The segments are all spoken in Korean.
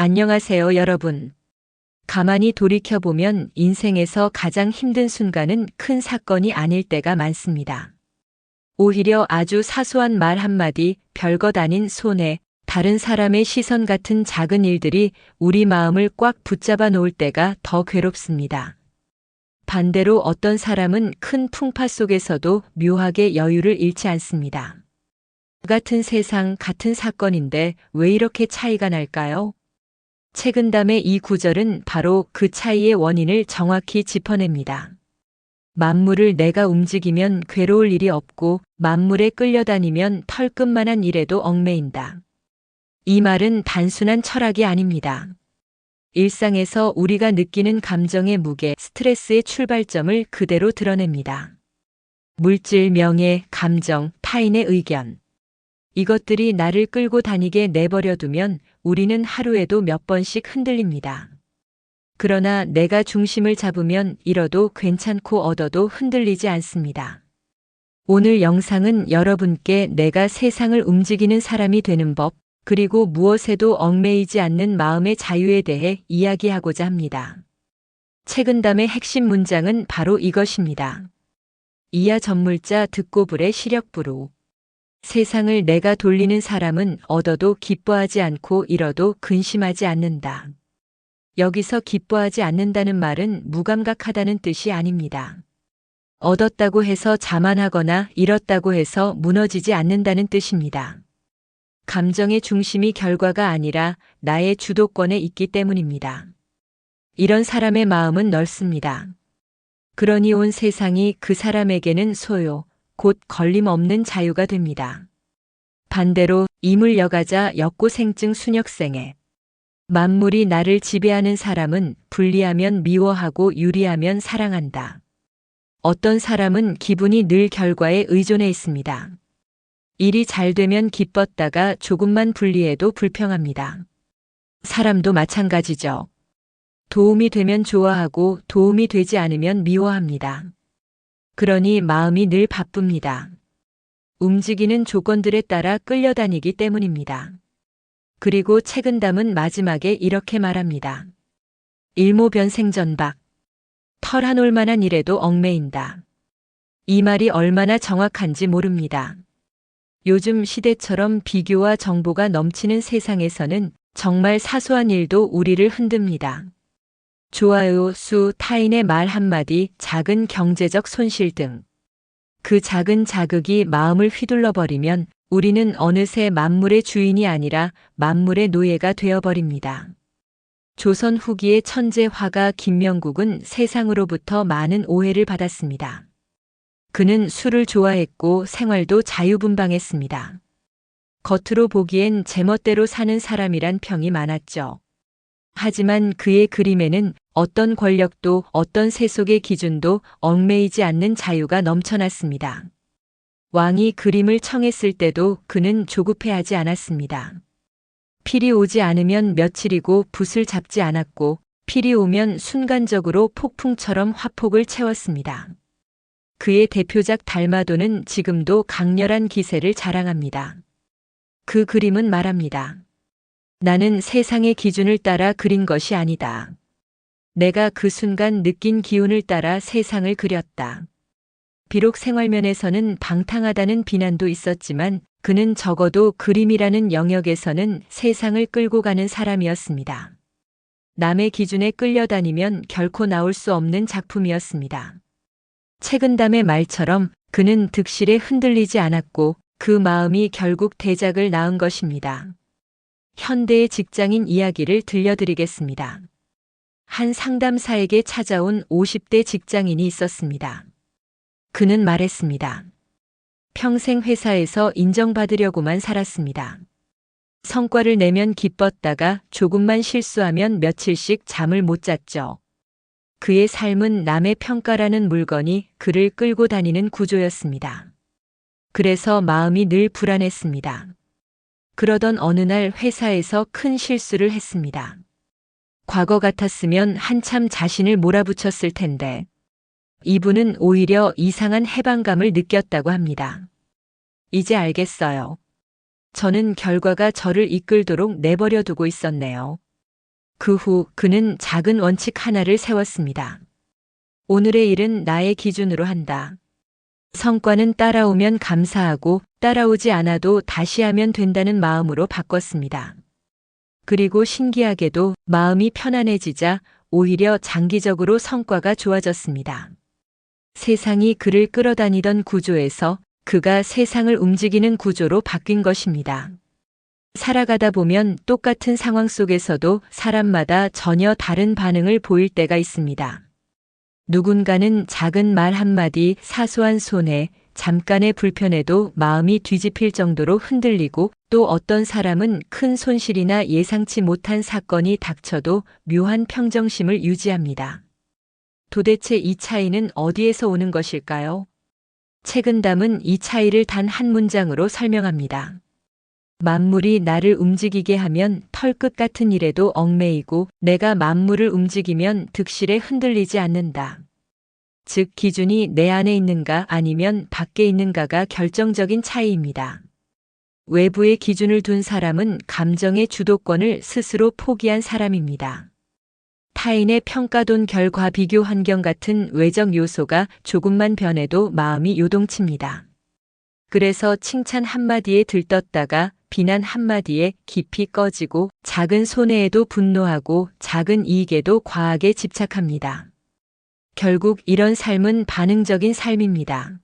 안녕하세요, 여러분. 가만히 돌이켜보면 인생에서 가장 힘든 순간은 큰 사건이 아닐 때가 많습니다. 오히려 아주 사소한 말 한마디, 별것 아닌 손해, 다른 사람의 시선 같은 작은 일들이 우리 마음을 꽉 붙잡아 놓을 때가 더 괴롭습니다. 반대로 어떤 사람은 큰 풍파 속에서도 묘하게 여유를 잃지 않습니다. 같은 세상, 같은 사건인데 왜 이렇게 차이가 날까요? 책은담의 이 구절은 바로 그 차이의 원인을 정확히 짚어냅니다. 만물을 내가 움직이면 괴로울 일이 없고 만물에 끌려다니면 털끝만한 일에도 얽매인다. 이 말은 단순한 철학이 아닙니다. 일상에서 우리가 느끼는 감정의 무게, 스트레스의 출발점을 그대로 드러냅니다. 물질, 명예, 감정, 타인의 의견. 이것들이 나를 끌고 다니게 내버려 두면 우리는 하루에도 몇 번씩 흔들립니다. 그러나 내가 중심을 잡으면 잃어도 괜찮고 얻어도 흔들리지 않습니다. 오늘 영상은 여러분께 내가 세상을 움직이는 사람이 되는 법, 그리고 무엇에도 얽매이지 않는 마음의 자유에 대해 이야기하고자 합니다. 책은담의 핵심 문장은 바로 이것입니다. 이하 전물자 듣고불의 시력부로. 세상을 내가 돌리는 사람은 얻어도 기뻐하지 않고 잃어도 근심하지 않는다. 여기서 기뻐하지 않는다는 말은 무감각하다는 뜻이 아닙니다. 얻었다고 해서 자만하거나 잃었다고 해서 무너지지 않는다는 뜻입니다. 감정의 중심이 결과가 아니라 나의 주도권에 있기 때문입니다. 이런 사람의 마음은 넓습니다. 그러니 온 세상이 그 사람에게는 소요, 곧 걸림없는 자유가 됩니다. 반대로 이물 여가자 역고생증 순역생에 만물이 나를 지배하는 사람은 불리하면 미워하고 유리하면 사랑한다. 어떤 사람은 기분이 늘 결과에 의존해 있습니다. 일이 잘 되면 기뻤다가 조금만 불리해도 불평합니다. 사람도 마찬가지죠. 도움이 되면 좋아하고 도움이 되지 않으면 미워합니다. 그러니 마음이 늘 바쁩니다. 움직이는 조건들에 따라 끌려다니기 때문입니다. 그리고 책은담은 마지막에 이렇게 말합니다. 일모변 생전박. 털 한 올만한 일에도 얽매인다. 이 말이 얼마나 정확한지 모릅니다. 요즘 시대처럼 비교와 정보가 넘치는 세상에서는 정말 사소한 일도 우리를 흔듭니다. 좋아요, 수, 타인의 말 한마디, 작은 경제적 손실 등. 그 작은 자극이 마음을 휘둘러 버리면 우리는 어느새 만물의 주인이 아니라 만물의 노예가 되어버립니다. 조선 후기의 천재 화가 김명국은 세상으로부터 많은 오해를 받았습니다. 그는 술을 좋아했고 생활도 자유분방했습니다. 겉으로 보기엔 제멋대로 사는 사람이란 평이 많았죠. 하지만 그의 그림에는 어떤 권력도 어떤 세속의 기준도 얽매이지 않는 자유가 넘쳐났습니다. 왕이 그림을 청했을 때도 그는 조급해하지 않았습니다. 필이 오지 않으면 며칠이고 붓을 잡지 않았고 필이 오면 순간적으로 폭풍처럼 화폭을 채웠습니다. 그의 대표작 달마도는 지금도 강렬한 기세를 자랑합니다. 그 그림은 말합니다. 나는 세상의 기준을 따라 그린 것이 아니다. 내가 그 순간 느낀 기운을 따라 세상을 그렸다. 비록 생활면에서는 방탕하다는 비난도 있었지만 그는 적어도 그림이라는 영역에서는 세상을 끌고 가는 사람이었습니다. 남의 기준에 끌려다니면 결코 나올 수 없는 작품이었습니다. 책은담의 말처럼 그는 득실에 흔들리지 않았고 그 마음이 결국 대작을 낳은 것입니다. 현대의 직장인 이야기를 들려드리겠습니다. 한 상담사에게 찾아온 50대 직장인이 있었습니다. 그는 말했습니다. 평생 회사에서 인정받으려고만 살았습니다. 성과를 내면 기뻤다가 조금만 실수하면 며칠씩 잠을 못 잤죠. 그의 삶은 남의 평가라는 물건이 그를 끌고 다니는 구조였습니다. 그래서 마음이 늘 불안했습니다. 그러던 어느 날 회사에서 큰 실수를 했습니다. 과거 같았으면 한참 자신을 몰아붙였을 텐데 이분은 오히려 이상한 해방감을 느꼈다고 합니다. 이제 알겠어요. 저는 결과가 저를 이끌도록 내버려 두고 있었네요. 그 후 그는 작은 원칙 하나를 세웠습니다. 오늘의 일은 나의 기준으로 한다. 성과는 따라오면 감사하고 따라오지 않아도 다시 하면 된다는 마음으로 바꿨습니다. 그리고 신기하게도 마음이 편안해지자 오히려 장기적으로 성과가 좋아졌습니다. 세상이 그를 끌어다니던 구조에서 그가 세상을 움직이는 구조로 바뀐 것입니다. 살아가다 보면 똑같은 상황 속에서도 사람마다 전혀 다른 반응을 보일 때가 있습니다. 누군가는 작은 말 한마디, 사소한 손해, 잠깐의 불편에도 마음이 뒤집힐 정도로 흔들리고 또 어떤 사람은 큰 손실이나 예상치 못한 사건이 닥쳐도 묘한 평정심을 유지합니다. 도대체 이 차이는 어디에서 오는 것일까요? 책은담은 이 차이를 단 한 문장으로 설명합니다. 만물이 나를 움직이게 하면 털끝 같은 일에도 얽매이고 내가 만물을 움직이면 득실에 흔들리지 않는다. 즉 기준이 내 안에 있는가 아니면 밖에 있는가가 결정적인 차이입니다. 외부의 기준을 둔 사람은 감정의 주도권을 스스로 포기한 사람입니다. 타인의 평가돈 결과 비교 환경 같은 외적 요소가 조금만 변해도 마음이 요동칩니다. 그래서 칭찬 한마디에 들떴다가 비난 한마디에 깊이 꺼지고 작은 손해에도 분노하고 작은 이익에도 과하게 집착합니다. 결국 이런 삶은 반응적인 삶입니다.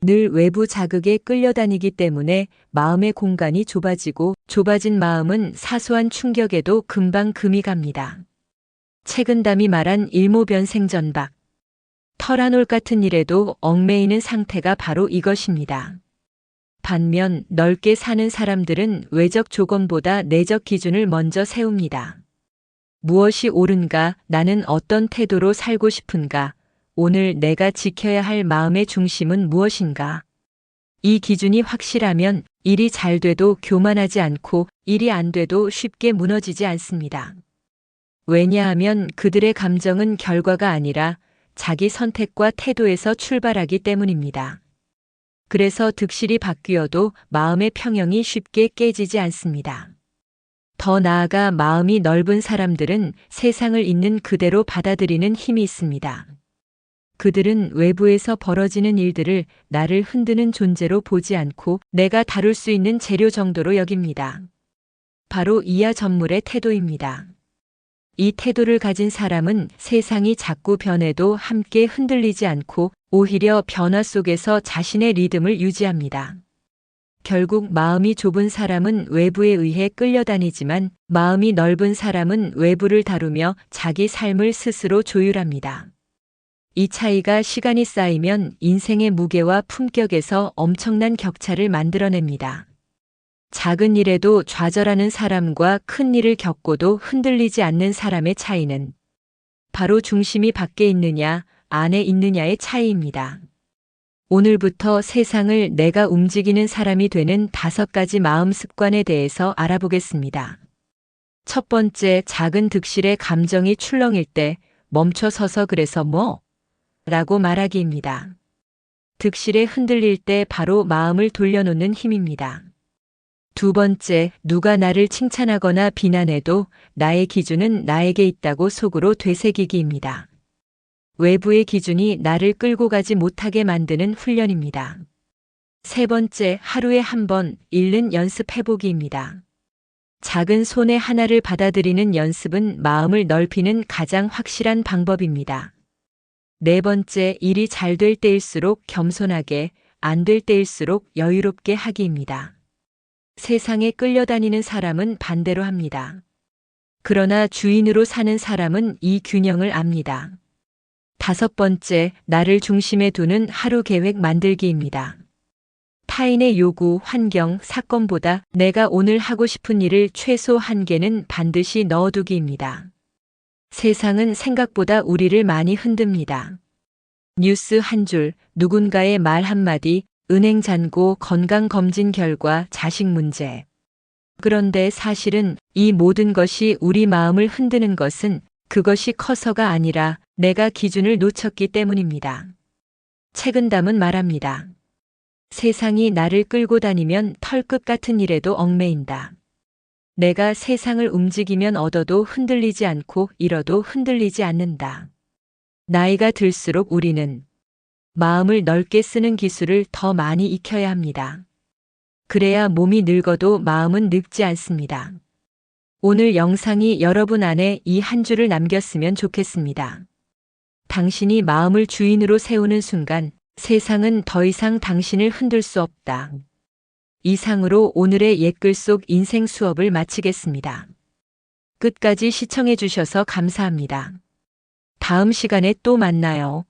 늘 외부 자극에 끌려다니기 때문에 마음의 공간이 좁아지고 좁아진 마음은 사소한 충격에도 금방 금이 갑니다. 책은담이 말한 일모변생전박. 터라놀 같은 일에도 얽매이는 상태가 바로 이것입니다. 반면 넓게 사는 사람들은 외적 조건보다 내적 기준을 먼저 세웁니다. 무엇이 옳은가, 나는 어떤 태도로 살고 싶은가, 오늘 내가 지켜야 할 마음의 중심은 무엇인가. 이 기준이 확실하면 일이 잘 돼도 교만하지 않고 일이 안 돼도 쉽게 무너지지 않습니다. 왜냐하면 그들의 감정은 결과가 아니라 자기 선택과 태도에서 출발하기 때문입니다. 그래서 득실이 바뀌어도 마음의 평형이 쉽게 깨지지 않습니다. 더 나아가 마음이 넓은 사람들은 세상을 있는 그대로 받아들이는 힘이 있습니다. 그들은 외부에서 벌어지는 일들을 나를 흔드는 존재로 보지 않고 내가 다룰 수 있는 재료 정도로 여깁니다. 바로 이하 전물의 태도입니다. 이 태도를 가진 사람은 세상이 자꾸 변해도 함께 흔들리지 않고 오히려 변화 속에서 자신의 리듬을 유지합니다. 결국 마음이 좁은 사람은 외부에 의해 끌려다니지만 마음이 넓은 사람은 외부를 다루며 자기 삶을 스스로 조율합니다. 이 차이가 시간이 쌓이면 인생의 무게와 품격에서 엄청난 격차를 만들어냅니다. 작은 일에도 좌절하는 사람과 큰 일을 겪고도 흔들리지 않는 사람의 차이는 바로 중심이 밖에 있느냐, 안에 있느냐의 차이입니다. 오늘부터 세상을 내가 움직이는 사람이 되는 다섯 가지 마음 습관에 대해서 알아보겠습니다. 첫 번째, 작은 득실의 감정이 출렁일 때 멈춰 서서 그래서 뭐? 라고 말하기입니다. 득실에 흔들릴 때 바로 마음을 돌려놓는 힘입니다. 두 번째, 누가 나를 칭찬하거나 비난해도 나의 기준은 나에게 있다고 속으로 되새기기입니다. 외부의 기준이 나를 끌고 가지 못하게 만드는 훈련입니다. 세 번째, 하루에 한 번 읽는 연습 해보기입니다. 작은 손에 하나를 받아들이는 연습은 마음을 넓히는 가장 확실한 방법입니다. 네 번째, 일이 잘 될 때일수록 겸손하게, 안 될 때일수록 여유롭게 하기입니다. 세상에 끌려다니는 사람은 반대로 합니다. 그러나 주인으로 사는 사람은 이 균형을 압니다. 다섯 번째, 나를 중심에 두는 하루 계획 만들기입니다. 타인의 요구, 환경, 사건보다 내가 오늘 하고 싶은 일을 최소 한 개는 반드시 넣어두기입니다. 세상은 생각보다 우리를 많이 흔듭니다. 뉴스 한 줄, 누군가의 말 한마디, 은행 잔고, 건강검진 결과, 자식 문제. 그런데 사실은 이 모든 것이 우리 마음을 흔드는 것은 그것이 커서가 아니라 내가 기준을 놓쳤기 때문입니다. 책은담은 말합니다. 세상이 나를 끌고 다니면 털끝 같은 일에도 얽매인다. 내가 세상을 움직이면 얻어도 흔들리지 않고 잃어도 흔들리지 않는다. 나이가 들수록 우리는 마음을 넓게 쓰는 기술을 더 많이 익혀야 합니다. 그래야 몸이 늙어도 마음은 늙지 않습니다. 오늘 영상이 여러분 안에 이 한 줄을 남겼으면 좋겠습니다. 당신이 마음을 주인으로 세우는 순간 세상은 더 이상 당신을 흔들 수 없다. 이상으로 오늘의 옛글 속 인생 수업을 마치겠습니다. 끝까지 시청해 주셔서 감사합니다. 다음 시간에 또 만나요.